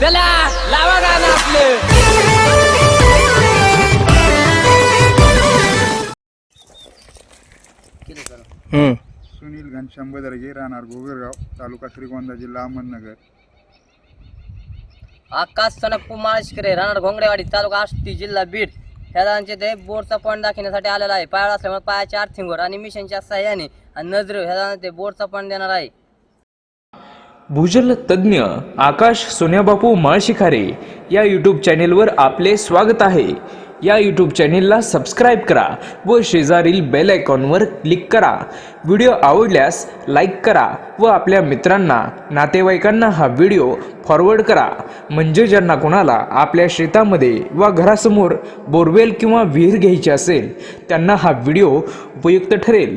चला लावा गाणं आपलं. हम्म. सुनील घनश्याम बदरगे राहणार गोगरगाव तालुका श्रीगोंदा जिल्हा अहमदनगर. आकाश सनप माळशेकरे राहणार घोंगडेवाडी तालुका आष्टी जिल्हा बीड. ह्या जणांचे ते बोर्डचा पॉईंट दाखवण्यासाठी आलेला आहे. पायाळ असल्यामुळे पायाच्या आर्थिंगवर आणि मिशनच्या सहाय्याने आणि नजर ह्या जणांना ते बोर्डचा पॉईंट देणार आहे. भूजल तज्ज्ञ आकाश सोन्याबापू माळशिखारे या यूट्यूब चॅनेलवर आपले स्वागत आहे. या यूट्यूब चॅनेलला सबस्क्राईब करा व शेजारील बेल आयकॉनवर क्लिक करा. व्हिडिओ आवडल्यास लाईक करा व आपल्या मित्रांना नातेवाईकांना हा व्हिडिओ फॉरवर्ड करा. म्हणजे ज्यांना कोणाला आपल्या शेतामध्ये वा घरासमोर बोरवेल किंवा विहीर घ्यायची असेल त्यांना हा व्हिडिओ उपयुक्त ठरेल.